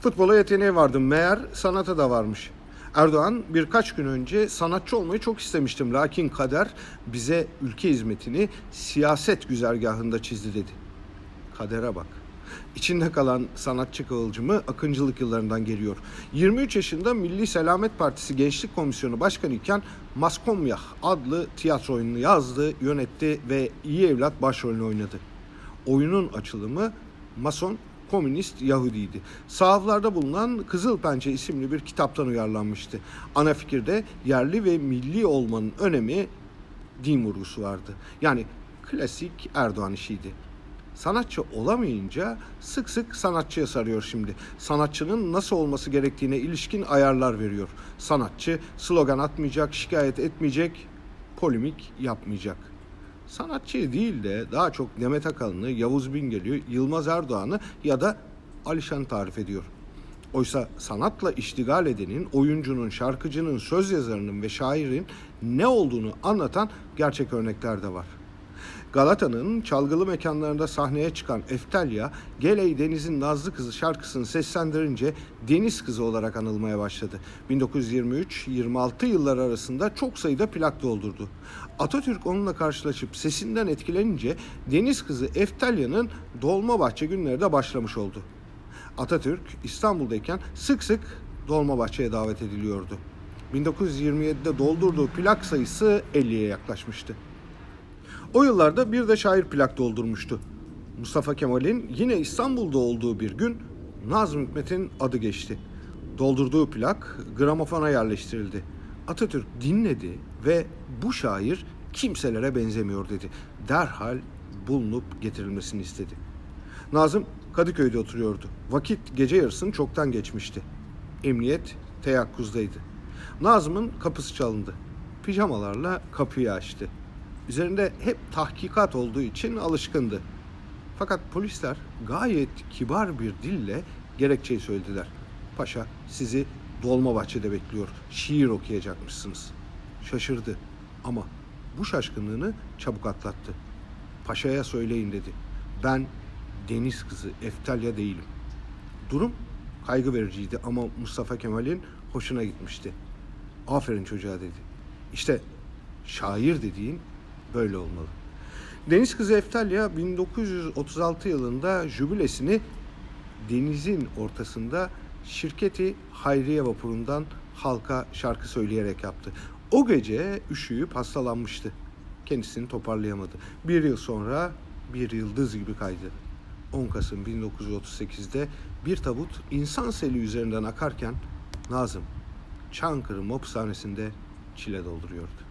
Futbola yeteneği vardı. Meğer sanata da varmış. Erdoğan birkaç gün önce sanatçı olmayı çok istemiştim. Lakin kader bize ülke hizmetini siyaset güzergahında çizdi dedi. Kadere bak. İçinde kalan sanatçı kıvılcımı akıncılık yıllarından geliyor. 23 yaşında Milli Selamet Partisi Gençlik Komisyonu Başkanı iken Maskomyah adlı tiyatro oyununu yazdı, yönetti ve iyi evlat başrolünü oynadı. Oyunun açılımı Mason Komünist Yahudiydi. Sahaflarda bulunan Kızıl Pençe isimli bir kitaptan uyarlanmıştı. Ana fikirde yerli ve milli olmanın önemi din vurgusu vardı. Yani klasik Erdoğan işiydi. Sanatçı olamayınca sık sık sanatçıya sarıyor şimdi. Sanatçının nasıl olması gerektiğine ilişkin ayarlar veriyor. Sanatçı slogan atmayacak, şikayet etmeyecek, polemik yapmayacak. Sanatçıyı değil de daha çok Demet Akalın'ı, Yavuz Bingöl'ü, Yılmaz Erdoğan'ı ya da Alişan'ı tarif ediyor. Oysa sanatla iştigal edenin, oyuncunun, şarkıcının, söz yazarının ve şairin ne olduğunu anlatan gerçek örnekler de var. Galata'nın çalgılı mekanlarında sahneye çıkan Eftelya, Geley Deniz'in Nazlı Kızı şarkısını seslendirince Deniz Kızı olarak anılmaya başladı. 1923-26 yıllar arasında çok sayıda plak doldurdu. Atatürk onunla karşılaşıp sesinden etkilenince Deniz Kızı Eftelya'nın Dolmabahçe günleri de başlamış oldu. Atatürk İstanbul'dayken sık sık Dolmabahçe'ye davet ediliyordu. 1927'de doldurduğu plak sayısı 50'ye yaklaşmıştı. O yıllarda bir de şair plak doldurmuştu. Mustafa Kemal'in yine İstanbul'da olduğu bir gün Nazım Hikmet'in adı geçti. Doldurduğu plak gramofona yerleştirildi. Atatürk dinledi ve bu şair kimselere benzemiyor dedi. Derhal bulunup getirilmesini istedi. Nazım Kadıköy'de oturuyordu. Vakit gece yarısını çoktan geçmişti. Emniyet teyakkuzdaydı. Nazım'ın kapısı çalındı. Pijamalarla kapıyı açtı. Üzerinde hep tahkikat olduğu için alışkındı. Fakat polisler gayet kibar bir dille gerekçeyi söylediler. Paşa sizi Dolmabahçe'de bekliyor. Şiir okuyacakmışsınız. Şaşırdı ama bu şaşkınlığını çabuk atlattı. Paşa'ya söyleyin dedi. Ben deniz kızı Eftalya değilim. Durum kaygı vericiydi ama Mustafa Kemal'in hoşuna gitmişti. Aferin çocuğa dedi. İşte şair dediğin böyle olmalı. Deniz Kızı Eftalya 1936 yılında jübilesini denizin ortasında şirketi Hayriye vapurundan halka şarkı söyleyerek yaptı. O gece üşüyüp hastalanmıştı. Kendisini toparlayamadı. Bir yıl sonra bir yıldız gibi kaydı. 10 Kasım 1938'de bir tabut insan seli üzerinden akarken Nazım Çankırı Mopshanesi'nde çile dolduruyordu.